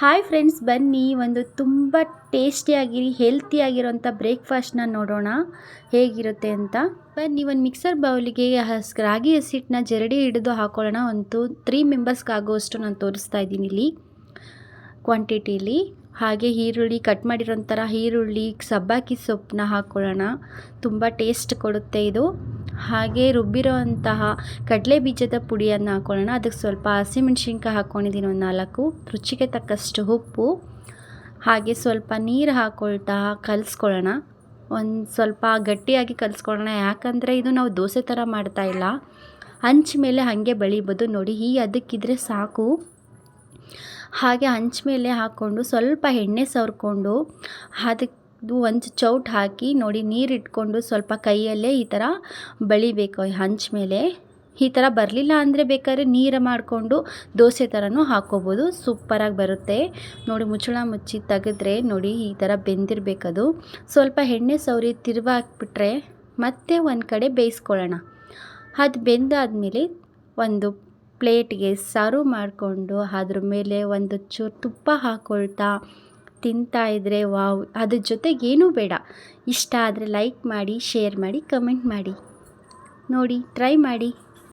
Hi friends, ಬನ್ನಿ ಒಂದು ತುಂಬ ಟೇಸ್ಟಿಯಾಗಿರಿ ಹೆಲ್ತಿಯಾಗಿರೋಂಥ ಬ್ರೇಕ್ಫಾಸ್ಟ್ನ ನೋಡೋಣ. ಹೇಗಿರುತ್ತೆ ಅಂತ. ಬನ್ನಿ ಒಂದು ಮಿಕ್ಸರ್ ಬೌಲಿಗೆ ಹಸ್, ರಾಗಿ ಹಸಿಟ್ಟನ್ನ ಜರಡಿ ಹಿಡಿದು ಹಾಕೊಳ್ಳೋಣ. ಒಂದು ತ್ರೀ ಮೆಂಬರ್ಸ್ಗೆ ಆಗೋಷ್ಟು ನಾನು ತೋರಿಸ್ತಾ ಇದ್ದೀನಿ ಇಲ್ಲಿ. ಕ್ವಾಂಟಿಟಿಲಿ ಹಾಗೆ ಈರುಳ್ಳಿ ಕಟ್ ಮಾಡಿರೋಂಥರ ಈರುಳ್ಳಿ, ಸಬ್ಬಾಕಿ ಸೊಪ್ಪನ್ನ ಹಾಕ್ಕೊಳ್ಳೋಣ ತುಂಬ ಟೇಸ್ಟ್ ಕೊಡುತ್ತೆ ಇದು. ಹಾಗೆ ರುಬ್ಬಿರೋ ಅಂತಹ ಕಡಲೆ ಬೀಜದ ಪುಡಿಯನ್ನು ಹಾಕೊಳ್ಳೋಣ. ಅದಕ್ಕೆ ಸ್ವಲ್ಪ ಹಸಿಮೆಣ್ಸಿನ್ಕಾಯಿ ಹಾಕ್ಕೊಂಡಿದ್ದೀನಿ ಒಂದು ನಾಲ್ಕು. ರುಚಿಗೆ ತಕ್ಕಷ್ಟು ಉಪ್ಪು. ಹಾಗೆ ಸ್ವಲ್ಪ ನೀರು ಹಾಕ್ಕೊಳ್ತಾ ಕಲಿಸ್ಕೊಳ್ಳೋಣ. ಒಂದು ಸ್ವಲ್ಪ ಗಟ್ಟಿಯಾಗಿ ಕಲಿಸ್ಕೊಳ್ಳೋಣ. ಯಾಕಂದರೆ ಇದು ನಾವು ದೋಸೆ ಥರ ಮಾಡ್ತಾ ಇಲ್ಲ. ಹಂಚ್ ಮೇಲೆ ಹಾಗೆ ಬೆಳಿಬೋದು. ನೋಡಿ, ಈ ಅದಕ್ಕಿದ್ರೆ ಸಾಕು. ಹಾಗೆ ಹಂಚ್ ಮೇಲೆ ಹಾಕ್ಕೊಂಡು ಸ್ವಲ್ಪ ಎಣ್ಣೆ ಸವರ್ಕೊಂಡು ಅದಕ್ಕೆ ಒಂದು ಚೌಟ್ ಹಾಕಿ ನೋಡಿ ನೀರು ಇಟ್ಕೊಂಡು ಸ್ವಲ್ಪ ಕೈಯಲ್ಲೇ ಈ ಥರ ಬಳಿಬೇಕು ಹಂಚ್ ಮೇಲೆ. ಈ ಥರ ಬರಲಿಲ್ಲ ಅಂದರೆ ಬೇಕಾದ್ರೆ ನೀರು ಮಾಡಿಕೊಂಡು ದೋಸೆ ಥರನೂ ಹಾಕ್ಕೋಬೋದು ಸೂಪರಾಗಿ ಬರುತ್ತೆ. ನೋಡಿ ಮುಚ್ಚಳ ಮುಚ್ಚಿ ತೆಗೆದ್ರೆ ನೋಡಿ ಈ ಥರ ಬೆಂದಿರಬೇಕದು. ಸ್ವಲ್ಪ ಎಣ್ಣೆ ಸವರಿ ತಿರುವಾಕ್ಬಿಟ್ರೆ ಮತ್ತೆ ಒಂದು ಕಡೆ ಬೇಯಿಸ್ಕೊಳ್ಳೋಣ. ಅದು ಬೆಂದಾದಮೇಲೆ ಒಂದು ಪ್ಲೇಟ್ಗೆ ಸರ್ವ್ ಮಾಡಿಕೊಂಡು ಅದ್ರ ಮೇಲೆ ಒಂದು ಚೂರು ತುಪ್ಪ ಹಾಕ್ಕೊಳ್ತಾ ತಿಂತಾ ಇದ್ರೆ ವಾವ್, ಅದ್ರ ಜೊತೆಗೆ ಏನೂ ಬೇಡ. ಇಷ್ಟ ಆದರೆ ಲೈಕ್ ಮಾಡಿ ಶೇರ್ ಮಾಡಿ ಕಮೆಂಟ್ ಮಾಡಿ. ನೋಡಿ ಟ್ರೈ ಮಾಡಿ.